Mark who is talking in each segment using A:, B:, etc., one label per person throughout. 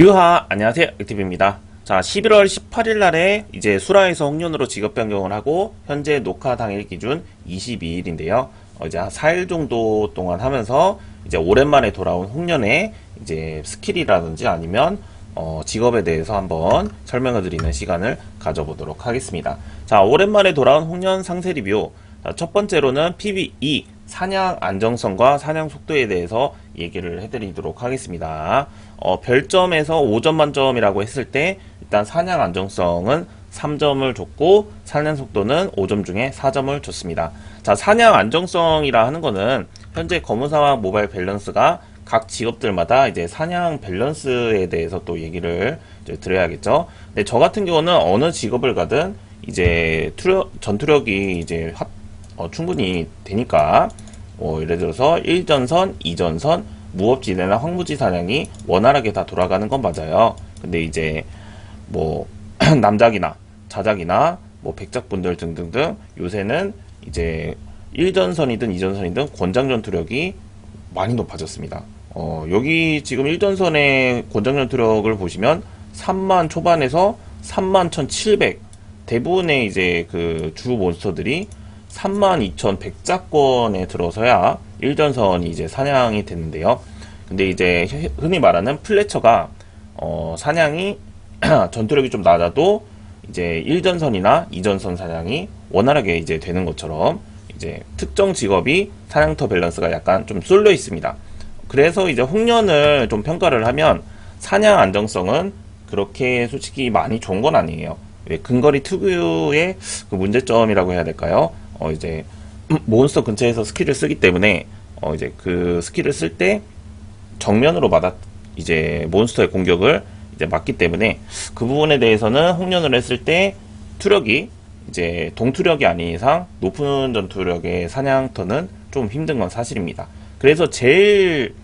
A: 유하 안녕하세요. 액티브입니다. 자 11월 18일 날에 이제 수라에서 홍련으로 직업 변경을 하고 현재 녹화 당일 기준 22일인데요. 어, 이제 한 4일 정도 동안 하면서 이제 오랜만에 돌아온 홍련의 이제 스킬이라든지 아니면 어, 직업에 대해서 한번 설명을 드리는 시간을 가져보도록 하겠습니다. 자 오랜만에 돌아온 홍련 상세 리뷰. 자, 첫 번째로는 PVE 사냥 안정성과 사냥 속도에 대해서 얘기를 해드리도록 하겠습니다. 어, 별점에서 5점 만점이라고 했을 때 일단 사냥 안정성은 3점을 줬고 사냥 속도는 5점 중에 4점을 줬습니다. 자 사냥 안정성이라 하는 거는 현재 검은사와 모바일 밸런스가 각 직업들마다 이제 사냥 밸런스에 대해서 또 얘기를 드려야겠죠. 근데 저 같은 경우는 어느 직업을 가든 이제 투력, 전투력이 이제 합, 어, 충분히 되니까 어, 예를 들어서 1전선, 2전선, 무업지대나 황무지 사냥이 원활하게 다 돌아가는 건 맞아요. 근데 이제 뭐 남작이나 자작이나 뭐 백작분들 등등등 요새는 이제 1전선이든 2전선이든 권장 전투력이 많이 높아졌습니다. 어, 여기 지금 1전선의 권장 전투력을 보시면 3만 초반에서 3만 1700 대부분의 이제 그 주 몬스터들이 32,100자권에 들어서야 1전선이 이제 사냥이 되는데요. 근데 이제 흔히 말하는 플래처가 어, 사냥이 전투력이 좀 낮아도 이제 1전선이나 2전선 사냥이 원활하게 이제 되는 것처럼 이제 특정 직업이 사냥터 밸런스가 약간 좀 쏠려 있습니다. 그래서 이제 홍련을 좀 평가를 하면 사냥 안정성은 그렇게 솔직히 많이 좋은 건 아니에요. 왜 근거리 특유의 그 문제점이라고 해야 될까요? 어 이제 몬스터 근처에서 스킬을 쓰기 때문에 어 이제 그 스킬을 쓸 때 정면으로 맞아 이제 몬스터의 공격을 이제 맞기 때문에 그 부분에 대해서는 홍련을 했을 때 투력이 이제 동투력이 아닌 이상 높은 전투력의 사냥터는 좀 힘든 건 사실입니다. 그래서 제일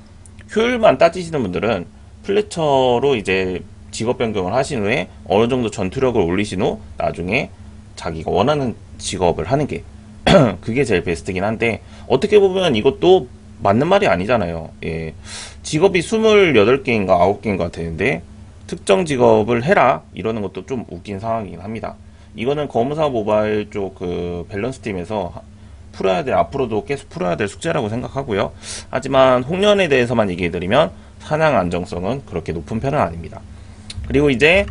A: 효율만 따지시는 분들은 플래처로 이제 직업 변경을 하신 후에 어느 정도 전투력을 올리신 후 나중에 자기가 원하는 직업을 하는 게 그게 제일 베스트긴 한데 어떻게 보면 이것도 맞는 말이 아니잖아요. 예. 직업이 28개인가 9개인가 되는데 특정 직업을 해라 이러는 것도 좀 웃긴 상황이긴 합니다. 이거는 검사 모바일 쪽 그 밸런스 팀에서 풀어야 될 앞으로도 계속 풀어야 될 숙제라고 생각하고요. 하지만 홍련에 대해서만 얘기해드리면 사냥 안정성은 그렇게 높은 편은 아닙니다. 그리고 이제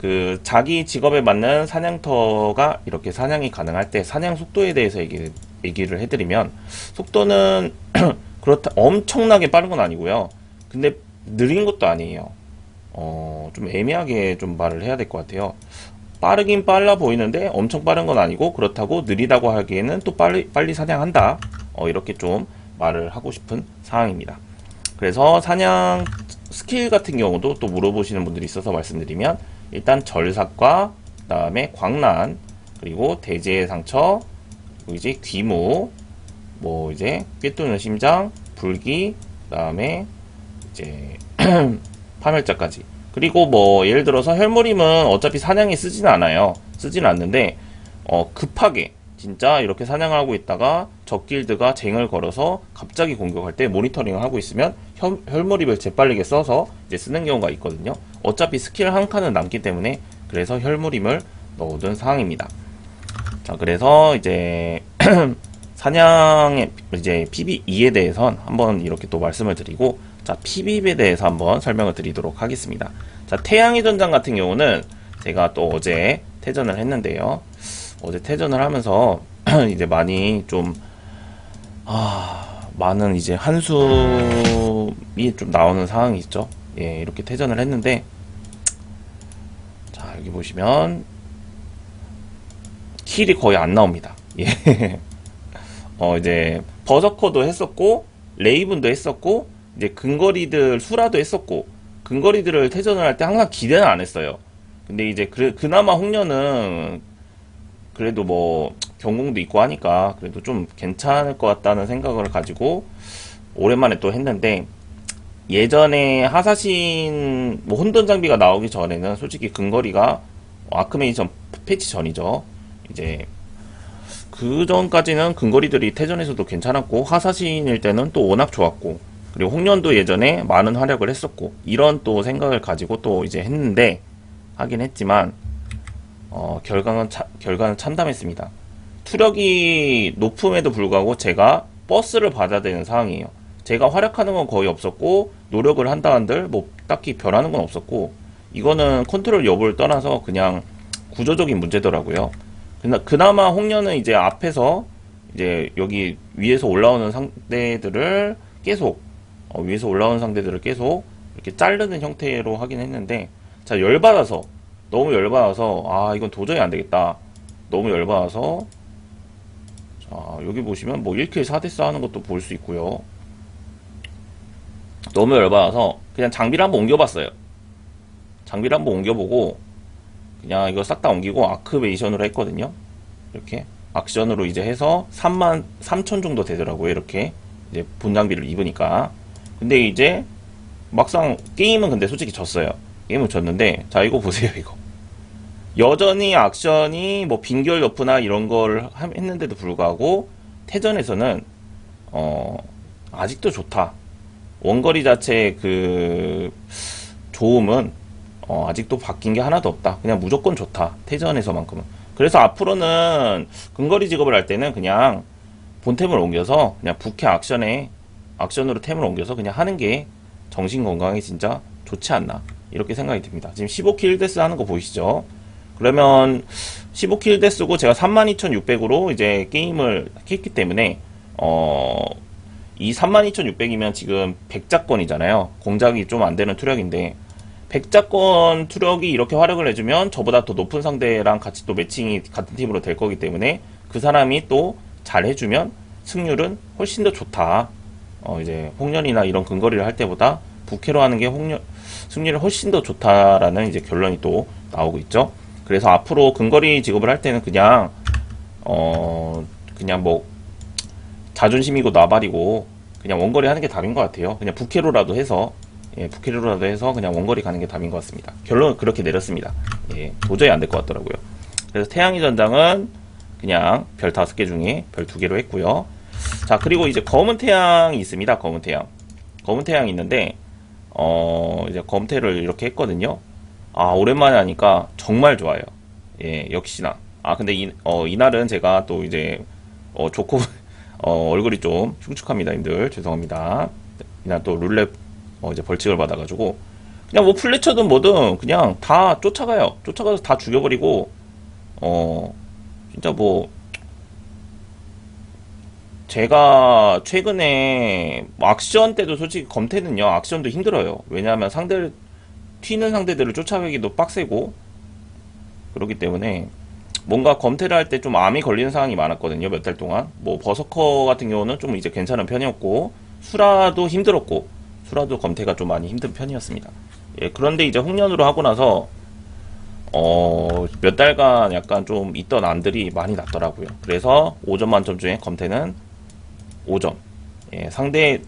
A: 그 자기 직업에 맞는 사냥터가 이렇게 사냥이 가능할 때 사냥 속도에 대해서 얘기, 얘기를 해드리면 속도는 그렇다 엄청나게 빠른 건 아니고요. 근데 느린 것도 아니에요. 어, 좀 애매하게 좀 말을 해야 될 것 같아요. 빠르긴 빨라 보이는데 엄청 빠른 건 아니고 그렇다고 느리다고 하기에는 또 빨리 빨리 사냥한다. 어, 이렇게 좀 말을 하고 싶은 상황입니다. 그래서 사냥 스킬 같은 경우도 또 물어보시는 분들이 있어서 말씀드리면 일단 절삭과 그 다음에 광란 그리고 대지의 상처 그리고 이제 귀무 뭐 이제 꿰뚫는 심장 불기 그 다음에 이제 파멸자까지 그리고 뭐 예를 들어서 혈무림은 어차피 사냥에 쓰진 않아요 쓰진 않는데 어 급하게 진짜 이렇게 사냥을 하고 있다가 적 길드가 쟁을 걸어서 갑자기 공격할 때 모니터링을 하고 있으면 혈, 혈무립을 재빨리게 써서 이제 쓰는 경우가 있거든요. 어차피 스킬 한 칸은 남기 때문에 그래서 혈무림을 넣어둔 상황입니다. 자, 그래서 이제 사냥의 이제 PB2에 대해선 한번 이렇게 또 말씀을 드리고 자, PB에 대해서 한번 설명을 드리도록 하겠습니다. 자, 태양의 전장 같은 경우는 제가 또 어제 퇴전을 했는데요. 어제 퇴전을 하면서 이제 많이 좀, 아, 많은 이제 한숨이 좀 나오는 상황이 있죠. 예, 이렇게 퇴전을 했는데, 자, 여기 보시면, 킬이 거의 안 나옵니다. 예. 어, 이제, 버서커도 했었고, 레이븐도 했었고, 이제 근거리들 수라도 했었고, 근거리들을 퇴전을 할 때 항상 기대는 안 했어요. 근데 이제 그, 그나마 홍련은 그래도 뭐 경공도 있고 하니까 그래도 좀 괜찮을 것 같다는 생각을 가지고 오랜만에 또 했는데 예전에 하사신 뭐 혼돈 장비가 나오기 전에는 솔직히 근거리가 아크메이션 패치 전이죠. 이제 그 전까지는 근거리들이 태전에서도 괜찮았고 하사신일 때는 또 워낙 좋았고 그리고 홍련도 예전에 많은 활약을 했었고 이런 또 생각을 가지고 또 이제 했는데 하긴 했지만 어, 결과는 차- 결과는 참담했습니다. 투력이 높음에도 불구하고 제가 버스를 받아야 되는 상황이에요. 제가 활약하는 건 거의 없었고 노력을 한다 한들 뭐 딱히 변하는 건 없었고 이거는 컨트롤 여부를 떠나서 그냥 구조적인 문제더라고요. 그나- 그나마 홍련은 이제 앞에서 이제 여기 위에서 올라오는 상대들을 계속 어, 위에서 올라오는 상대들을 계속 이렇게 자르는 형태로 하긴 했는데 자 열받아서 너무 열받아서 아 이건 도저히 안 되겠다 너무 열받아서 자 여기 보시면 뭐 1킬 4대4 하는 것도 볼 수 있고요 너무 열받아서 그냥 장비를 한번 옮겨봤어요. 장비를 한번 옮겨보고 그냥 이거 싹 다 옮기고 아크베이션으로 했거든요. 이렇게 악션으로 이제 해서 3만 3천 정도 되더라고요. 이렇게 이제 본 장비를 입으니까. 근데 이제 막상 게임은 근데 솔직히 졌어요. 게임은 졌는데 자 이거 보세요 이거. 여전히 악션이 뭐 빙결 여프나 이런 걸 함- 했는데도 불구하고 태전에서는 어 아직도 좋다 원거리 자체의 그 좋음은 어, 아직도 바뀐 게 하나도 없다. 그냥 무조건 좋다. 태전에서만큼은. 그래서 앞으로는 근거리 직업을 할 때는 그냥 본템을 옮겨서 그냥 부캐 악션에 악션으로 템을 옮겨서 그냥 하는 게 정신 건강에 진짜 좋지 않나. 이렇게 생각이 듭니다. 지금 15킬 데스 하는 거 보이시죠? 그러면 15킬 데스고 제가 32,600으로 이제 게임을 했기 때문에 어, 이 32,600이면 지금 100자권이잖아요. 공작이 좀 안 되는 투력인데 100자권 투력이 이렇게 활약을 해주면 저보다 더 높은 상대랑 같이 또 매칭이 같은 팀으로 될 거기 때문에 그 사람이 또 잘 해주면 승률은 훨씬 더 좋다. 어 이제 홍련이나 이런 근거리를 할 때보다 부캐로 하는 게 홍련 승률이 훨씬 더 좋다라는 이제 결론이 또 나오고 있죠. 그래서 앞으로 근거리 직업을 할 때는 그냥 어 그냥 뭐 자존심이고 나발이고 그냥 원거리 하는 게 답인 것 같아요. 그냥 부캐로라도 해서 예, 부캐로라도 해서 그냥 원거리 가는 게 답인 것 같습니다. 결론은 그렇게 내렸습니다. 예, 도저히 안 될 것 같더라고요. 그래서 태양의 전장은 그냥 별 다섯 개 중에 별 두 개로 했고요. 자, 그리고 이제 검은 태양이 있습니다. 검은 태양. 검은 태양이 있는데, 어, 이제 검태를 이렇게 했거든요. 아, 오랜만에 하니까 정말 좋아요. 예, 역시나. 아, 근데 이, 어, 이날은 제가 또 이제, 어, 좋고, 어, 얼굴이 좀 흉측합니다, 님들. 죄송합니다. 이날 또 룰렛, 어, 이제 벌칙을 받아가지고, 그냥 뭐 플래처든 뭐든 그냥 다 쫓아가요. 쫓아가서 다 죽여버리고, 어, 진짜 뭐, 제가 최근에 뭐 악션 때도 솔직히 검태는요, 악션도 힘들어요. 왜냐하면 상대를, 튀는 상대들을 쫓아가기도 빡세고, 그렇기 때문에, 뭔가 검태를 할 때 좀 암이 걸리는 상황이 많았거든요, 몇 달 동안. 뭐, 버서커 같은 경우는 좀 이제 괜찮은 편이었고, 수라도 힘들었고, 수라도 검태가 좀 많이 힘든 편이었습니다. 예, 그런데 이제 홍련으로 하고 나서, 어, 몇 달간 약간 좀 있던 안들이 많이 났더라고요. 그래서 5점 만점 중에 검태는 5점. 예, 상대,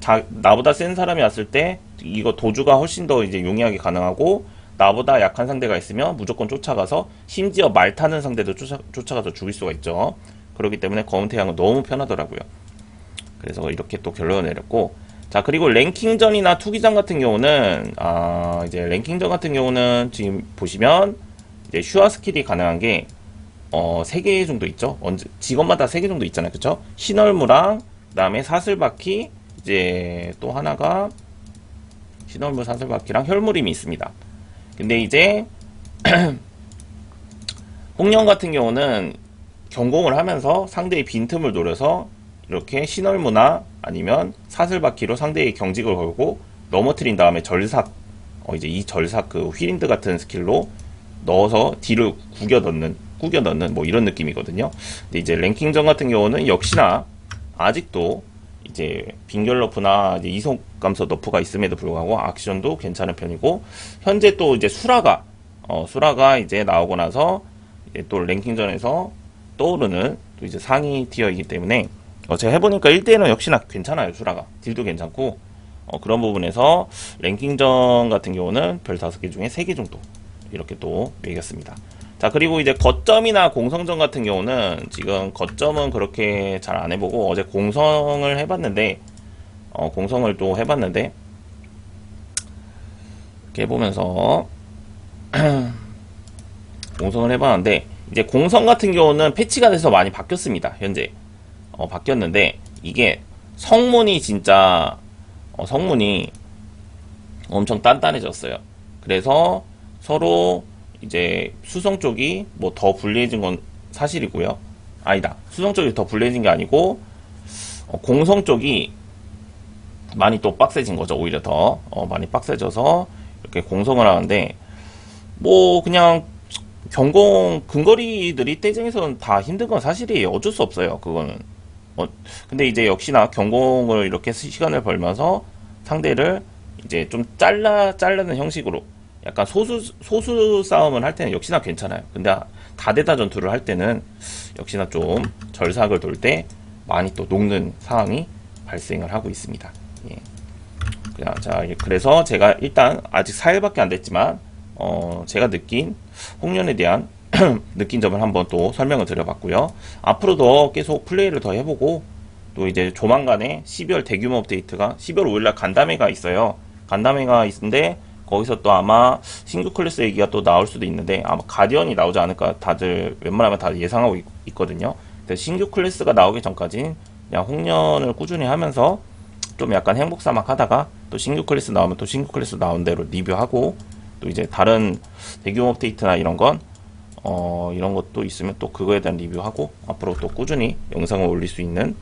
A: 자, 나보다 센 사람이 왔을 때, 이거 도주가 훨씬 더 이제 용이하게 가능하고, 나보다 약한 상대가 있으면 무조건 쫓아가서, 심지어 말 타는 상대도 쫓아, 쫓아가서 죽일 수가 있죠. 그렇기 때문에 검은 태양은 너무 편하더라고요. 그래서 이렇게 또 결론을 내렸고, 자, 그리고 랭킹전이나 투기장 같은 경우는, 아, 이제 랭킹전 같은 경우는 지금 보시면, 이제 슈아 스킬이 가능한 게, 어, 3개 정도 있죠? 언제, 직업마다 3개 정도 있잖아요. 그쵸? 신월무랑, 그 다음에 사슬바퀴, 이제 또 하나가, 신월무 사슬바퀴랑 혈무림이 있습니다. 근데 이제, 홍련 같은 경우는 경공을 하면서 상대의 빈틈을 노려서 이렇게 신월무나 아니면 사슬바퀴로 상대의 경직을 걸고 넘어뜨린 다음에 절삭 어 이제 이 절삭 그 휘린드 같은 스킬로 넣어서 딜을 구겨 넣는 구겨 넣는 뭐 이런 느낌이거든요. 근데 이제 랭킹전 같은 경우는 역시나 아직도 이제 빙결 너프나 이제 이속 감소 너프가 있음에도 불구하고 악션도 괜찮은 편이고 현재 또 이제 수라가 어 수라가 이제 나오고 나서 이제 또 랭킹전에서 떠오르는 또 이제 상위 티어이기 때문에 어, 제가 해보니까 1대1은 역시나 괜찮아요, 수라가. 딜도 괜찮고, 어, 그런 부분에서 랭킹전 같은 경우는 별 5개 중에 3개 정도 이렇게 또 매겼습니다. 자, 그리고 이제 거점이나 공성전 같은 경우는 지금 거점은 그렇게 잘 안 해보고 어제 공성을 해봤는데, 어, 공성을 또 해봤는데 이렇게 해보면서 공성을 해봤는데 이제 공성 같은 경우는 패치가 돼서 많이 바뀌었습니다. 현재 어, 바뀌었는데 이게 성문이 진짜 어, 성문이 엄청 단단해졌어요. 그래서 서로 이제 수성 쪽이 뭐 더 불리해진 건 사실이고요. 아니다. 수성 쪽이 더 불리해진 게 아니고 어, 공성 쪽이 많이 또 빡세진 거죠. 오히려 더 어, 많이 빡세져서 이렇게 공성을 하는데 뭐 그냥 경공 근거리들이 떼쟁에서는 다 힘든 건 사실이에요. 어쩔 수 없어요. 그거는. 어, 근데 이제 역시나 경공을 이렇게 시- 시간을 벌면서 상대를 이제 좀 잘라 자르는 형식으로 약간 소수 소수 싸움을 할 때는 역시나 괜찮아요. 근데 다대다 전투를 할 때는 역시나 좀 절삭을 돌 때 많이 또 녹는 상황이 발생을 하고 있습니다. 예. 자 그래서 제가 일단 아직 4일밖에 안 됐지만 어 제가 느낀 홍련에 대한 느낀 점을 한번 또 설명을 드려봤고요. 앞으로도 계속 플레이를 더 해보고 또 이제 조만간에 12월 대규모 업데이트가 12월 5일날 간담회가 있어요. 간담회가 있는데 거기서 또 아마 신규 클래스 얘기가 또 나올 수도 있는데 아마 가디언이 나오지 않을까 다들 웬만하면 다 예상하고 있, 거든요 그래서 신규 클래스가 나오기 전까지는 그냥 홍련을 꾸준히 하면서 좀 약간 행복사막 하다가 또 신규 클래스 나오면 또 신규 클래스 나온 대로 리뷰하고 또 이제 다른 대규모 업데이트나 이런 건 어, 이런 것도 있으면 또 그거에 대한 리뷰하고 앞으로 또 꾸준히 영상을 올릴 수 있는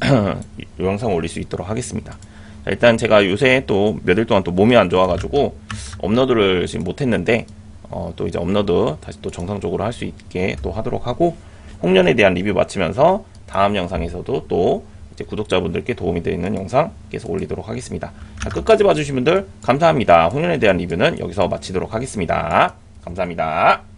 A: 영상을 올릴 수 있도록 하겠습니다. 자, 일단 제가 요새 또 몇 일 동안 또 몸이 안 좋아가지고 업로드를 지금 못했는데 어, 또 이제 업로드 다시 또 정상적으로 할 수 있게 또 하도록 하고 홍련에 대한 리뷰 마치면서 다음 영상에서도 또 이제 구독자분들께 도움이 되는 영상 계속 올리도록 하겠습니다. 자, 끝까지 봐주신 분들 감사합니다. 홍련에 대한 리뷰는 여기서 마치도록 하겠습니다. 감사합니다.